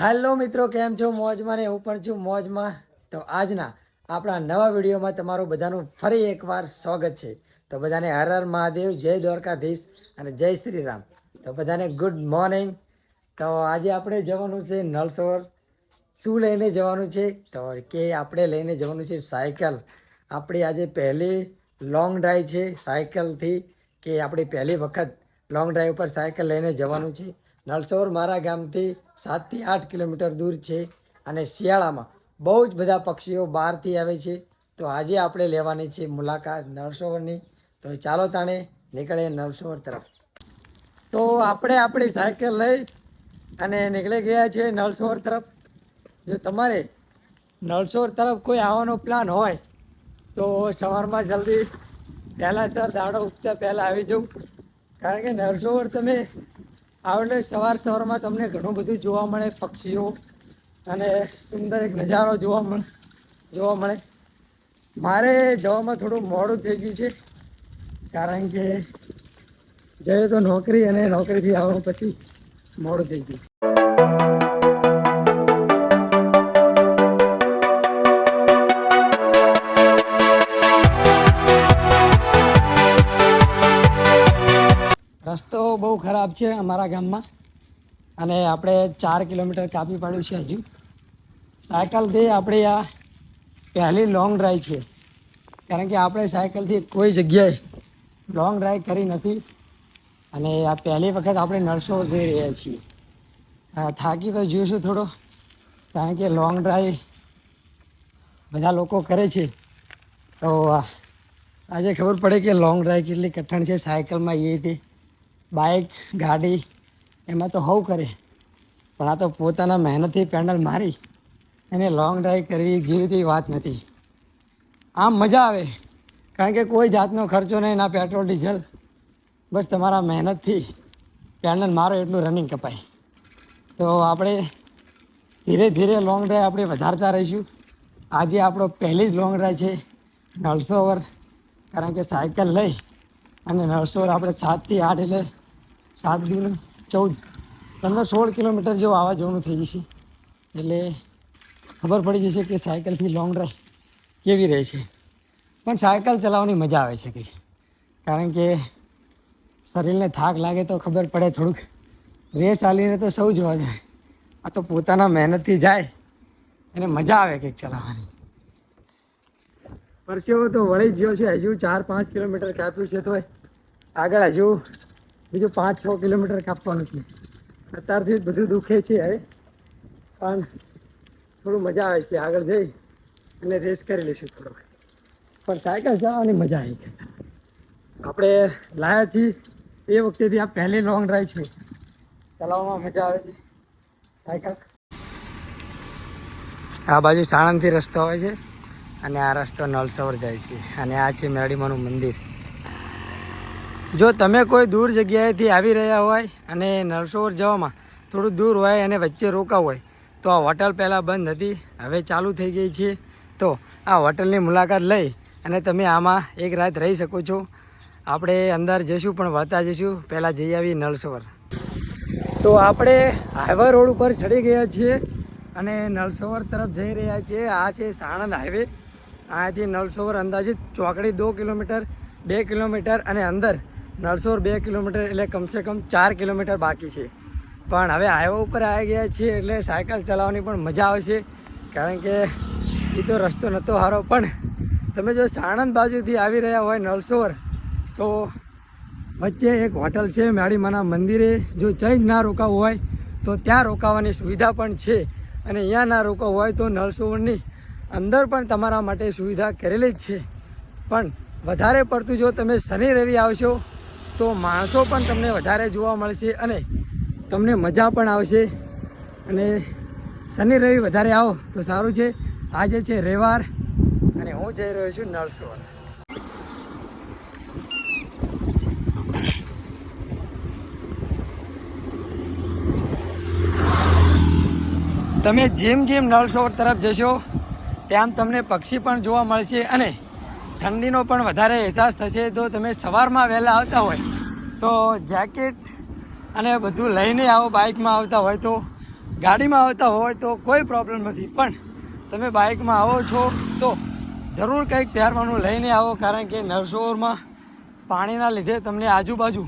Hello મિત્રો, કેમ છો? મોજમાં ને હું પણ છું મોજમાં. તો આજના આપણા નવા વિડીયોમાં તમારું બધાનું ફરી એકવાર સ્વાગત છે. તો બધાને હર હર મહાદેવ, જય દ્વારકાધીશ અને જય શ્રી રામ તો બધાને ગુડ મોર્નિંગ તો આજે આપણે જવાનું છે નળસોર શું લઈને જવાનું છે? તો કે આપણે લઈને જવાનું છે સાયકલ. આપણી આજે પહેલી લોંગ ડ્રાઈવ છે સાયકલથી, કે આપણી પહેલી વખત લોંગ ડ્રાઈવ પર સાયકલ લઈને જવાનું છે. નળસોર મારા ગામથી સાતથી આઠ કિલોમીટર દૂર છે અને શિયાળામાં બહુ જ બધા પક્ષીઓ બહારથી આવે છે. તો આજે આપણે લેવાની છે મુલાકાત નરસોવરની તો ચાલો તાણે નીકળે નળસરોવર તરફ. તો આપણે આપણી સાયકલ લઈ અને નીકળી ગયા છે નળસોર તરફ. જો તમારે નળસોર તરફ કોઈ આવવાનો પ્લાન હોય, તો સવારમાં જલ્દી પહેલાં સર દાડો ઉગતા પહેલાં આવી જવું. કારણ કે નળસરોવર તમે આવો એટલે સવાર સવારમાં તમને ઘણું બધું જોવા મળે, પક્ષીઓ અને સુંદર એક નજારો જોવા મળે જોવા મળે. મારે જવામાં થોડું મોડું થઈ ગયું છે, કારણ કે જઈએ તો નોકરી અને નોકરીથી આવવા પછી મોડું થઈ ગયું. ખરાબ છે અમારા ગામમાં. અને આપણે ચાર કિલોમીટર કાપી પાડ્યું છે હજુ. સાયકલથી આપણી આ પહેલી લોંગ ડ્રાઈવ છે. કારણ કે આપણે સાયકલથી કોઈ જગ્યાએ લોંગ ડ્રાઈવ કરી નથી. અને આ પહેલી વખત આપણે નરસો જઈ રહ્યા છીએ. થાકી તો જોઈશું થોડો. કારણ કે લોંગ ડ્રાઈવ બધા લોકો કરે છે. તો આજે ખબર પડે કે લોંગ ડ્રાઈવ કેટલી કઠણ છે સાયકલમાં એ તે બાઇક ગાડી, એમાં તો હવ કરે. પણ આ તો પોતાના મહેનતથી પેન્ડલ મારી એને લોંગ ડ્રાઈવ કરવી જેવી વાત નથી. આમ મજા આવે. કારણ કે કોઈ જાતનો ખર્ચો નહીં, ના પેટ્રોલ, ડીઝલ. બસ તમારા મહેનતથી પેન્ડલ મારો એટલું રનિંગ કપાય. તો આપણે ધીરે ધીરે લોંગ ડ્રાઈવ આપણે વધારતા રહીશું. આજે આપણો પહેલી જ લોંગ ડ્રાઈવ છે નળસો ઓવર કારણ કે સાયકલ લઈ અને નળસો ઓવર આપણે સાતથી આઠ એટલે સાત દિન ચૌદ. પંદર સોળ કિલોમીટર જેવું આવવા જવાનું થઈ જશે. એટલે ખબર પડી જશે કે સાયકલથી લોંગ ડ્રાઈવ કેવી રહે છે. પણ સાયકલ ચલાવવાની મજા આવે છે કંઈ. કારણ કે શરીરને થાક લાગે તો ખબર પડે થોડુંક. રેસ ચાલીને તો સૌ જોવા જાય. આ તો પોતાના મહેનતથી જાય. એને મજા આવે કંઈક ચલાવવાની. પરસેવો તો વળી જ ગયો છે. હજુ ચાર પાંચ કિલોમીટર કાપ્યું છે તો આગળ હજુ બીજું પાંચ, છ કિલોમીટર કાપવાનું છે. અત્યારથી જ બધું દુખે છે હવે. પણ થોડું મજા આવે છે. આગળ જઈ અને રેસ કરી લઈશું થોડુંક. પણ સાયકલ ચલાવવાની મજા આવી ગઈ. આપણે લાયા છીએ એ વખતેથી આ પહેલી લોંગ ડ્રાઈવ છે. ચલાવવામાં મજા આવે છે. સાયકલ. આ બાજુ સાણંદથી રસ્તો હોય છે અને આ રસ્તો નલસવર જાય છે. અને આ છે મેરડીમાનું મંદિર. જો તમે કોઈ દૂર જગ્યાએથી આવી રહ્યા હોય અને નળસોવર જવામાં થોડું દૂર હોય અને વચ્ચે રોકાવ હોય, તો આ હોટલ પહેલાં બંધ હતી, હવે ચાલુ થઈ ગઈ છે. તો આ હોટલની મુલાકાત લઈ અને તમે આમાં એક રાત રહી શકો છો. આપણે અંદર જઈશું પણ વળતા જઈશું. પહેલાં જઈ આવી નળસોવર તો આપણે હાઈવે રોડ ઉપર ચડી ગયા છીએ અને નળસોવર તરફ જઈ રહ્યા છીએ. આ છે સાણંદ હાઈવે અહીંયાથી નળસોવર અંદાજિત ચોકડી દો કિલોમીટર, બે કિલોમીટર અને અંદર નળસોવર બે કિલોમીટર એટલે કમસે કમ ચાર કિલોમીટર બાકી છે. પણ હવે હાઈવે ઉપર આવી ગયા છીએ એટલે સાયકલ ચલાવવાની પણ મજા આવશે કારણ કે એ તો રસ્તો નહોતો સારો પણ તમે જો સાણંદ બાજુથી આવી રહ્યા હોય નળસોવર તો વચ્ચે એક હોટલ છે મેડીમાના મંદિરે. જો જઈ ના રોકાવું હોય, તો ત્યાં રોકાવાની સુવિધા પણ છે. અને અહીંયા ના રોકાવું હોય તો નળસોવરની અંદર પણ તમારા માટે સુવિધા કરેલી જ છે. પણ વધારે પડતું જો તમે શનિ રવિ આવશો તો માણસો પણ તમને વધારે જોવા મળશે અને તમને મજા પણ આવશે. અને શનિ, રવિ વધારે આવો તો સારું છે. આજે છે રવિવાર અને હું જઈ રહ્યો છું નરસોર તમે જેમ જેમ નળસરોવર તરફ જશો, તેમ તમને પક્ષી પણ જોવા મળશે અને ઠંડીનો પણ વધારે અહેસાસ થશે તો તમે સવારમાં વહેલા આવતા હોય તો જેકેટ અને બધું લઈને આવો બાઇકમાં આવતા હોય તો, ગાડીમાં આવતા હોય તો કોઈ પ્રોબ્લેમ નથી. પણ તમે બાઇકમાં આવો છો તો જરૂર કંઈક પહેરવાનું લઈને આવો, કારણ કે નરસોરમાં પાણીના લીધે તમને આજુબાજુ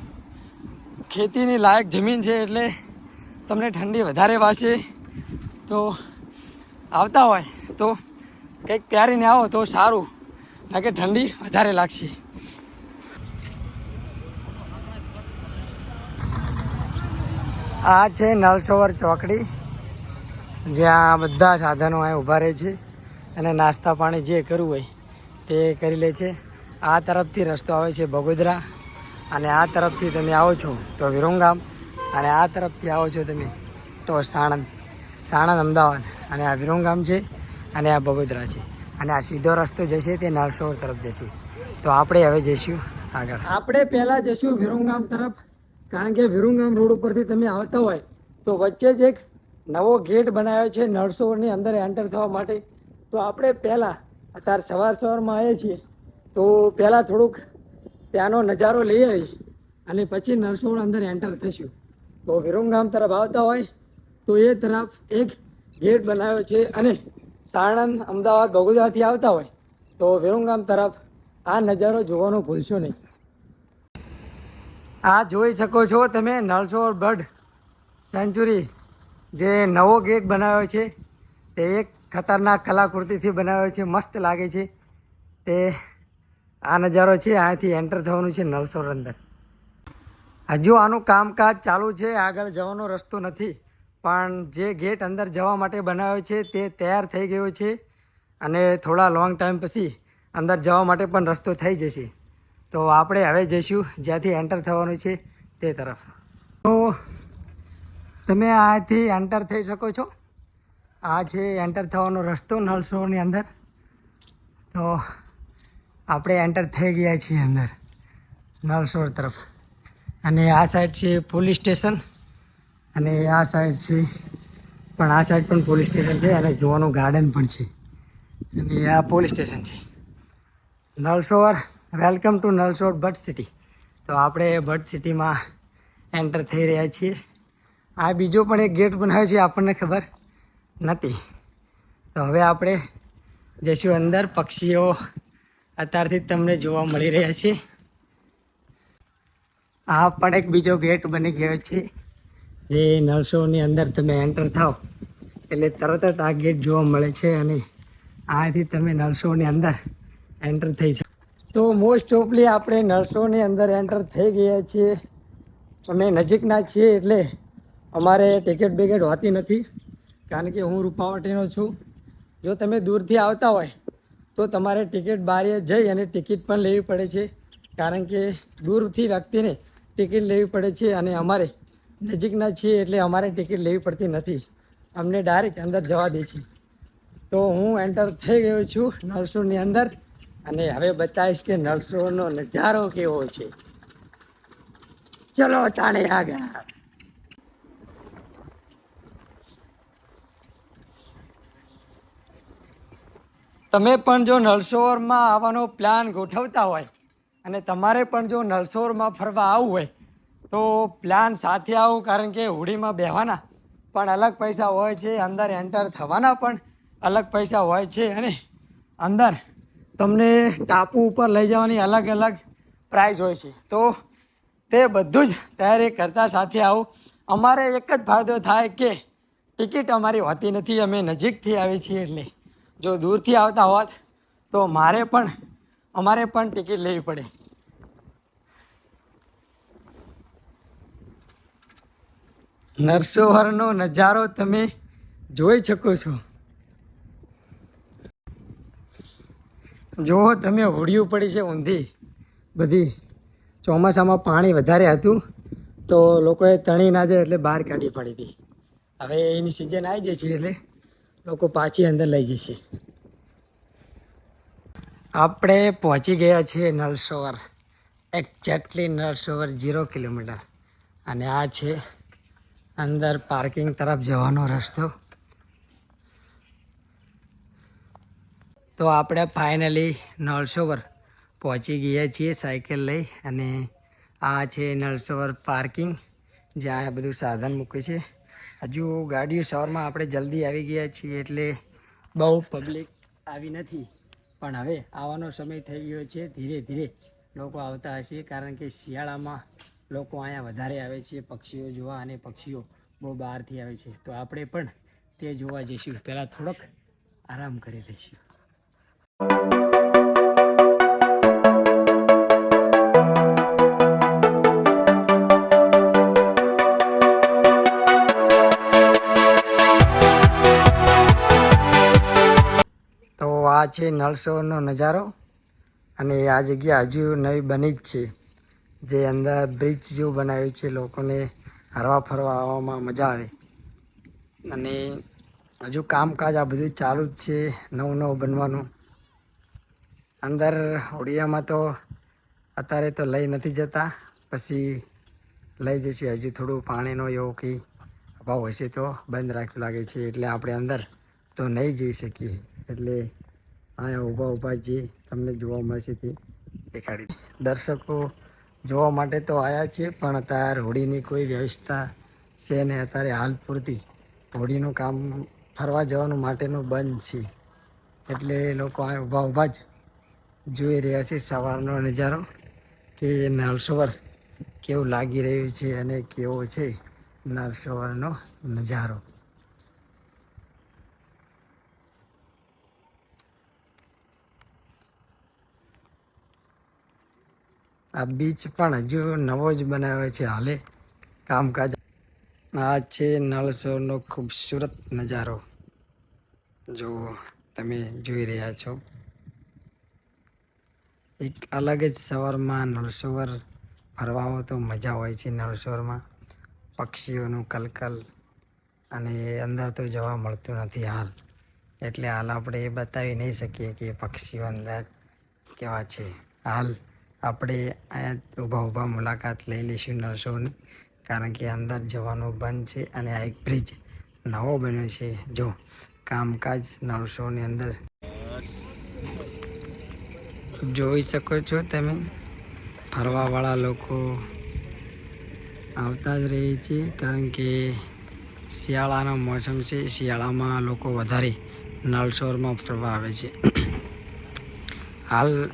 ખેતીની લાયક જમીન છે એટલે તમને ઠંડી વધારે વાશે. તો આવતા હોય તો કંઈક પહેરીને આવો તો સારું. ના કે ઠંડી વધારે લાગશે. આ છે નલસોવર ચોકડી. જ્યાં બધા સાધનો અહીં ઊભા રહે છે અને નાસ્તા પાણી જે કરવું હોય તે કરી લે છે. આ તરફથી રસ્તો આવે છે બગોદરા અને આ તરફથી તમે આવો છો તો વિરુંગામ અને આ તરફથી આવો છો તમે તો સાણંદ. સાણંદ અમદાવાદ અને આ વિરુંગામ છે અને આ બગોદરા છે. અને આ સીધો રસ્તો જે છે તે નરસોવર તરફ જશે. તો આપણે હવે જઈશું આગળ. આપણે પહેલાં જઈશું વિરુંગામ તરફ, કારણ કે વિરુંગામ રોડ ઉપરથી તમે આવતા હોય તો વચ્ચે જ એક નવો ગેટ બનાવ્યો છે નરસોવરની અંદર એન્ટર થવા માટે. તો આપણે પહેલાં, અત્યારે સવાર સવારમાં આવીએ છીએ, તો પહેલાં થોડુંક ત્યાંનો નજારો લઈ આવી અને પછી નરસોવર અંદર એન્ટર થશું તો વિરુંગામ તરફ આવતા હોય તો એ તરફ એક ગેટ બનાવ્યો છે અને સાણંદ, અમદાવાદ બગોદરાથી આવતા હોય, તો વિરુંગામ તરફ આ નજારો જોવાનું ભૂલશો નહીં. આ જોઈ શકો છો તમે નળસોર બર્ડ સેન્ચુરી, જે નવો ગેટ બનાવ્યો છે. તે એક ખતરનાક કલાકૃતિથી બનાવ્યો છે, મસ્ત લાગે છે. તે આ નજારો છે અહીંયાથી એન્ટર થવાનું છે નળસોર અંદર. હજુ આનું કામકાજ ચાલુ છે, આગળ જવાનો રસ્તો નથી. પણ જે ગેટ અંદર જવા માટે બનાવ્યો છે તે તૈયાર થઈ ગયો છે અને થોડા લોંગ ટાઈમ પછી અંદર જવા માટે પણ રસ્તો થઈ જશે. તો આપણે હવે જઈશું, જ્યાંથી એન્ટર થવાનું છે તે તરફ. તો તમે આથી એન્ટર થઈ શકો છો. આ છે એન્ટર થવાનો રસ્તો નલસોની અંદર. તો આપણે એન્ટર થઈ ગયા છીએ અંદર, નલસોર તરફ. અને આ સાઈડ છે પોલીસ સ્ટેશન. અને આ સાઈડ છે, પણ આ સાઈડ પણ પોલીસ સ્ટેશન છે અને જોવાનું ગાર્ડન પણ છે. અને આ પોલીસ સ્ટેશન છે. Nalsarovar welcome to Nalsarovar Bhatt city. તો આપણે ભટ્ટ સિટીમાં એન્ટર થઈ રહ્યા છીએ. આ બીજો પણ એક ગેટ બનાવ્યો છે, આપણને ખબર નથી. તો હવે આપણે જઈશું અંદર, પક્ષીઓ અત્યારથી તમને જોવા મળી રહ્યા છે. આ પણ એક બીજો ગેટ બની ગયો છે. જે નળસોની અંદર તમે એન્ટર થાવ એટલે તરત જ આ ગેટ જોવા મળે છે અને આથી તમે નળસોની અંદર એન્ટર થઈ શકો. તો મોસ્ટ ઓફલી આપણે નર્સોની અંદર એન્ટર થઈ ગયા છીએ. અમે નજીકના છીએ એટલે અમારે ટિકિટ બિકેટ હોતી નથી, કારણ કે હું રૂપાવટીનો છું. જો તમે દૂરથી આવતા હોય, તો તમારે ટિકિટ બારીએ જઈ અને ટિકિટ પણ લેવી પડે છે, કારણ કે દૂરથી વ્યક્તિને ટિકિટ લેવી પડે છે અને અમારે નજીકના છીએ એટલે અમારે ટિકિટ લેવી પડતી નથી. અમને ડાયરેક્ટ અંદર જવા દે છે. તો હું એન્ટર થઈ ગયો છું નરસોની અંદર અને હવે બતાવીશ કે નરસોનો નજારો કેવો છે. ચલો તાણે આગળ. તમે પણ જો નલસોરમાં આવવાનો પ્લાન ગોઠવતા હોય અને તમારે પણ જો નલસોરમાં ફરવા આવવું હોય તો પ્લાન સાથે આવું કારણ કે હોડીમાં બેહવાના, પણ અલગ પૈસા હોય છે, અંદર એન્ટર થવાના પણ અલગ પૈસા હોય છે અને અંદર તમને ટાપુ ઉપર લઈ જવાની અલગ અલગ પ્રાઇઝ હોય છે. તો તે બધું જ તૈયારી કરતાં સાથે આવું. અમારે એક જ ફાયદો થાય કે ટિકિટ અમારી હોતી નથી, અમે નજીકથી આવીએ છીએ એટલે જો દૂરથી આવતા હોત તો મારે પણ, અમારે પણ ટિકિટ લેવી પડે. નરસોવરનો નજારો તમે જોઈ શકો છો. જુઓ, તમે હોડિયું પડી છે ઊંધી. બધી ચોમાસામાં પાણી વધારે હતું તો લોકોએ તણી ના જાય એટલે બહાર કાઢી પડી હતી. હવે એની સિઝન આવી જાય છે એટલે લોકો પાછી અંદર લઈ જશે. આપણે પહોંચી ગયા છીએ Nalsarovar exactly Nalsarovar zero kilometre. અને આ છે અંદર પાર્કિંગ તરફ જવાનો રસ્તો. તો આપણે ફાઇનલી નળસોવર પહોંચી ગયા છીએ સાયકલ લઈ અને આ છે નળસોવર પાર્કિંગ, જ્યાં આ બધું સાધન મૂકે છે. હજુ ગાડીઓ સવારમાં આપણે જલ્દી આવી ગયા છીએ એટલે બહુ પબ્લિક આવી નથી. પણ હવે આવવાનો સમય થઈ ગયો છે. ધીરે ધીરે લોકો આવતા હશે કારણ કે શિયાળામાં લોકો અહીંયા વધારે આવે છે, પક્ષીઓ જોવા અને પક્ષીઓ બહુ બહારથી આવે છે. તો આપણે પણ તે જોવા જઈશું. પહેલાં થોડોક આરામ કરી લઈશું. તો આ છે નળસોનો નજારો અને આ જગ્યા હજુ નવી બની જ છે. જે અંદર બ્રિજ જેવું બનાવ્યું છે, લોકોને હરવા ફરવા આવવામાં મજા આવે. અને હજુ કામકાજ આ બધું ચાલુ જ છે, નવું નવું બનવાનું. અંદર હોડિયામાં તો અત્યારે તો લઈ નથી જતા, પછી લઈ જશે. હજુ થોડું પાણીનો એવો કંઈ અભાવ હશે તો બંધ રાખ્યું લાગે છે, એટલે આપણે અંદર તો નહીં જઈ શકીએ. એટલે અહીંયા ઊભા ઊભા જે તમને જોવા મળશે તે દેખાડી દર્શકો જોવા માટે તો આવ્યા છે પણ અત્યારે હોડીની કોઈ વ્યવસ્થા છે ને અત્યારે હાલ પૂરતી. હોડીનું કામ ફરવા જવાનું માટેનું બંધ છે. એટલે લોકો આ ઊભા ઊભા જ જોઈ રહ્યા છે સવારનો નજારો, કે નળસરોવર કેવું લાગી રહ્યું છે અને કેવો છે નળસરોવરનો નજારો. આ બીચ પણ હજુ નવો જ બનાવ્યો છે હાલે. કામકાજ આ છે નળસોરનો ખૂબસૂરત નજારો. જો તમે જોઈ રહ્યા છો. એક અલગ જ સવારમાં નળસોવર ફરવા તો મજા હોય છે નળસોરમાં પક્ષીઓનું કલકલ અને અંદર તો જવા મળતું નથી હાલ. એટલે હાલ આપણે એ બતાવી નહીં શકીએ કે પક્ષીઓ અંદર કેવા છે. હાલ આપણે અહીંયા ઊભા ઊભા મુલાકાત લઈ લઈશું નર્સોની, કારણ કે અંદર જવાનું બંધ છે અને આ એક બ્રિજ નવો બન્યો છે. જો, કામકાજ નર્સોની અંદર. જોઈ શકો છો તમે, ફરવાવાળા લોકો આવતા જ રહે છે, કારણ કે શિયાળાનો મોસમ છે. શિયાળામાં લોકો વધારે નળસોરમાં ફરવા આવે છે. હાલ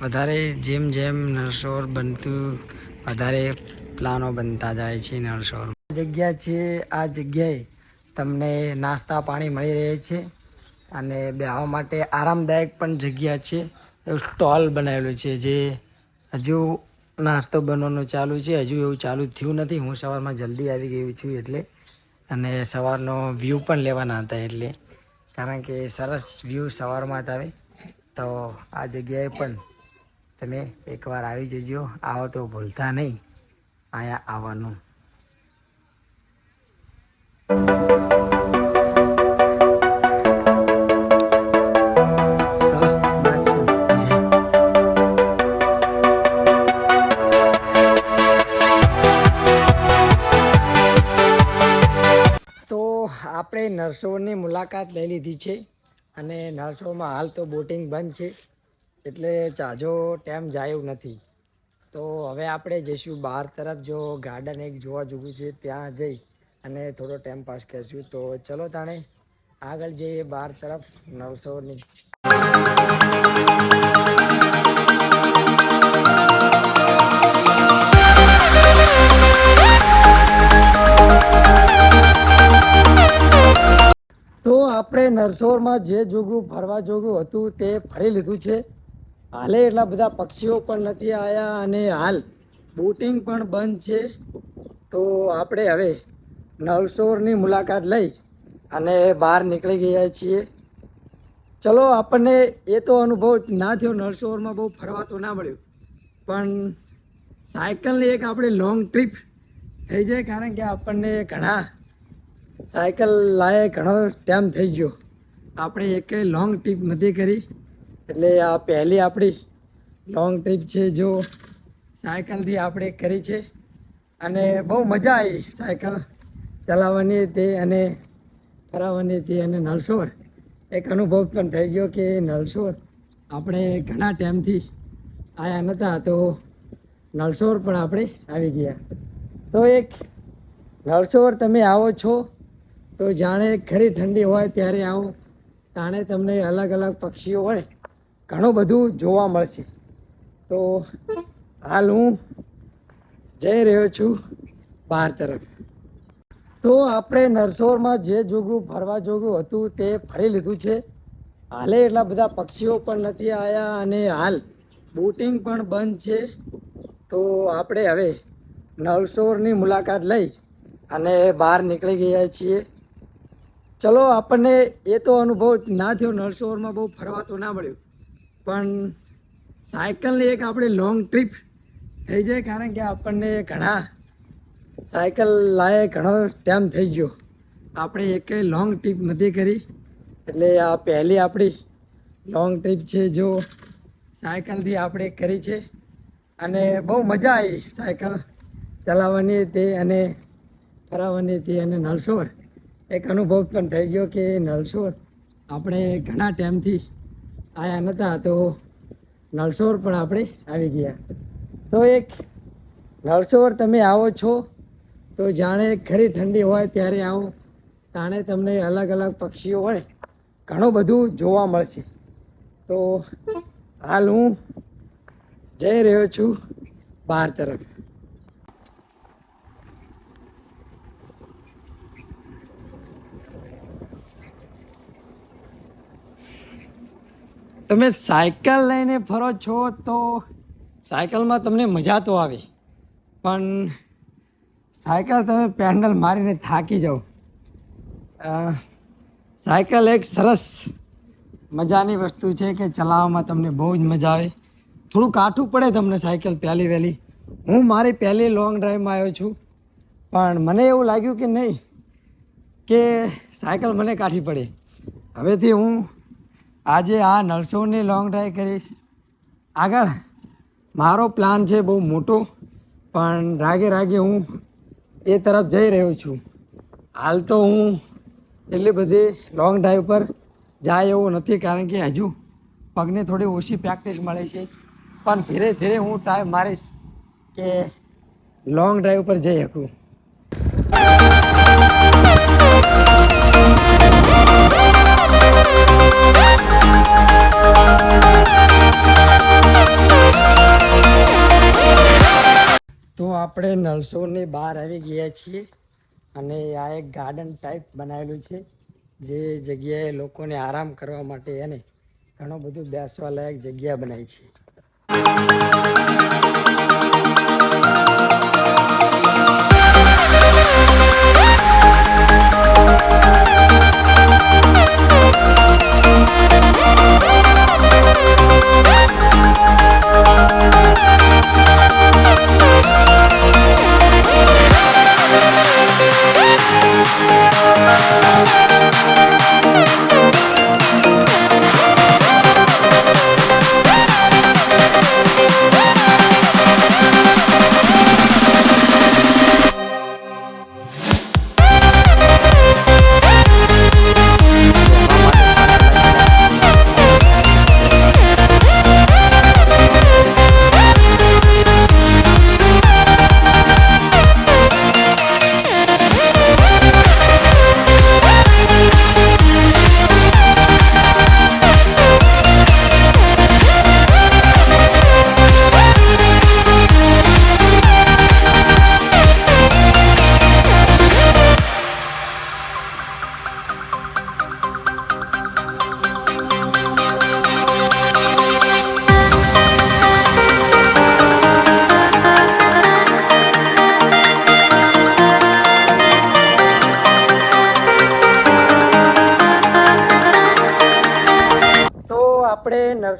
વધારે જેમ જેમ નરસોર બનતું, વધારે પ્લાનો બનતા જાય છે નરસોર. જગ્યા છે, આ જગ્યાએ તમને નાસ્તા પાણી મળી રહે છે અને બેહવા માટે આરામદાયક પણ જગ્યા છે. એવું સ્ટોલ બનાવેલું છે જે હજુ નાસ્તો બનવાનું ચાલુ છે. હજુ એવું ચાલુ થયું નથી. હું સવારમાં જલ્દી આવી ગયું છું એટલે અને સવારનો વ્યૂ પણ લેવાના હતા એટલે. કારણ કે સરસ વ્યૂ સવારમાં જ આવે. તો આ જગ્યાએ પણ તમે એકવાર આવી જજો. આવો તો ભૂલતા નહીં. અહીંયા આવવાનું. આપણે નર્સોની મુલાકાત લઈ લીધી છે. અને નર્સોમાં હાલ તો બોટિંગ બંધ છે. એટલે ચાજો ટાઈમ જાય એવું નથી. તો હવે આપણે જઈશું બહાર તરફ. જો ગાર્ડન એક જોવા જેવું છે, ત્યાં જઈ અને થોડો ટાઈમ પાસ કરીશું. તો ચલો તાણે, આગળ જઈએ બહાર તરફ નવસોની. તો આપણે નરસોરમાં જે જોગું ફરવા જોગું હતું તે ફરી લીધું છે. હાલે એટલા બધા પક્ષીઓ પણ નથી આવ્યા અને હાલ બોટિંગ પણ બંધ છે. તો આપણે હવે નળસોરની મુલાકાત લઈ અને બહાર નીકળી ગયા છીએ. ચલો, આપણને એ તો અનુભવ ના થયો નળસોરમાં બહુ ફરવા તો ના મળ્યું. પણ સાયકલની એક આપણે લોંગ ટ્રીપ થઈ જાય કારણ કે આપણને ઘણા સાયકલ લાયે ઘણો ટાઈમ થઈ ગયો. આપણે એકે લોંગ ટ્રીપ નથી કરી. એટલે આ પહેલી આપણી લોંગ ટ્રીપ છે જો સાયકલથી આપણે કરી છે. અને બહુ મજા આવી સાયકલ ચલાવવાની તે અને ફરાવવાની તે અને નલસોર. એક અનુભવ પણ થઈ ગયો કે નલસોર આપણે ઘણા ટાઈમથી આવ્યા નહોતા તો નલસોર પણ આપણે આવી ગયા. તો એક નળસોવર તમે આવો છો તો જાણે ખરી ઠંડી હોય ત્યારે આવો. તાણે તમને અલગ અલગ પક્ષીઓ હોય. ઘણું બધું જોવા મળશે. તો હાલ હું જઈ રહ્યો છું બહાર તરફ. તો આપણે નરસોરમાં જે જોગું ફરવા જોગું હતું તે ફરી લીધું છે. હાલે એટલા બધા પક્ષીઓ પણ નથી આવ્યા અને હાલ બોટિંગ પણ બંધ છે. તો આપણે હવે નળસોરની મુલાકાત લઈ અને બહાર નીકળી ગયા છીએ. ચલો આપણને એ તો અનુભવ ના થયો નળસોરમાં બહુ ફરવા તો ના મળ્યું. પણ સાયકલની એક આપણે લોંગ ટ્રીપ થઈ જાય, કારણ કે આપણને ઘણા સાયકલ લાયે ઘણો ટાઈમ થઈ ગયો. આપણે એકે લોંગ ટ્રીપ નથી કરી. એટલે આ પહેલી આપણી લોંગ ટ્રીપ છે જો સાયકલથી આપણે કરી છે. અને બહુ મજા આવી સાયકલ ચલાવવાની તે અને ફરાવવાની તે અને નલસોર. એક અનુભવ પણ થઈ ગયો કે નલસોર આપણે ઘણા ટાઈમથી આવ્યા નહોતા તો નળસોર પણ આપણે આવી ગયા. તો એક નળસોર તમે આવો છો તો જાણે ખરી ઠંડી હોય ત્યારે આવો. તાણે તમને અલગ અલગ પક્ષીઓ હોય ઘણું બધું જોવા મળશે. તો હાલ હું જઈ રહ્યો છું બહાર તરફ. તમે સાયકલ લઈને ફરો છો તો સાયકલમાં તમને મજા તો આવે. પણ સાયકલ તમે પેન્ડલ મારીને થાકી જાઓ. સાયકલ એક સરસ મજાની વસ્તુ છે કે ચલાવવામાં તમને બહુ જ મજા આવે. થોડું કાઠું પડે તમને સાયકલ પહેલી વહેલી. હું મારી પહેલી લોંગ ડ્રાઈવમાં આવ્યો છું. પણ મને એવું લાગ્યું કે નહીં, કે સાયકલ મને કાઠી પડે. હવેથી હું આજે આ નરસોની લોંગ ડ્રાઈવ કરીશ આગળ, મારો પ્લાન છે બહુ મોટો, પણ રાગે રાગે હું એ તરફ જઈ રહ્યો છું. હાલ તો હું એટલી બધી લોંગ ડ્રાઈવ પર જાય એવું નથી, કારણ કે હજુ પગને થોડી ઓછી પ્રેક્ટિસ મળે છે. પણ ધીરે ધીરે હું ટાઈમ મારીશ કે લોંગ ડ્રાઈવ પર જઈ શકું. તો આપણે નલસોરની બહાર આવી ગયા છીએ અને આ એક ગાર્ડન ટાઈપ બનાવેલું છે, જે જગ્યાએ લોકોને આરામ કરવા માટે અને ઘણું બધું બેસવા લાયક જગ્યા બનાવી છે.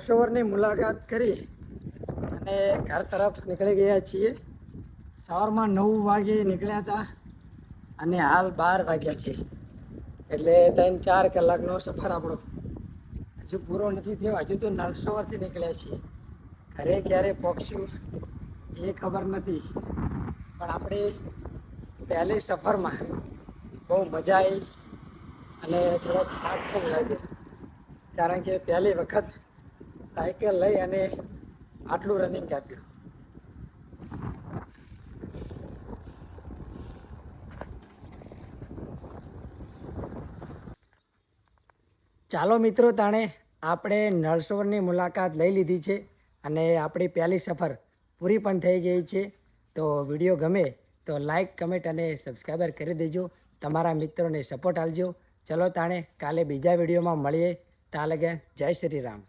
નરસોવરની મુલાકાત કરી અને ઘર તરફ નીકળી ગયા છીએ. સવારમાં નવ વાગે નીકળ્યા હતા અને હાલ બાર વાગ્યા છે. એટલે ત્રણ ચાર કલાકનો સફર આપણો. હજુ પૂરો નથી થયો. હજુ તો નરસોવરથી નીકળ્યા છીએ. ઘરે ક્યારે પહોંચ્યું એ ખબર નથી. પણ આપણે પહેલી સફરમાં બહુ મજા આવી અને થોડો થાક પણ લાગ્યો. કારણ કે પહેલી વખત સાયકલ લઈ અને આટલું રનિંગ કાપ્યું. ચાલો મિત્રો, તાણે આપણે નળસોરની મુલાકાત લઈ લીધી છે અને આપણી પહેલી સફર પૂરી પણ થઈ ગઈ છે. તો વીડિયો ગમે તો લાઈક કમેન્ટ અને સબસ્ક્રાઈબર કરી દેજો. તમારા મિત્રોને સપોર્ટ આપજો. ચલો તાણે કાલે બીજા વિડીયોમાં મળીએ. તાલગે જય શ્રી રામ.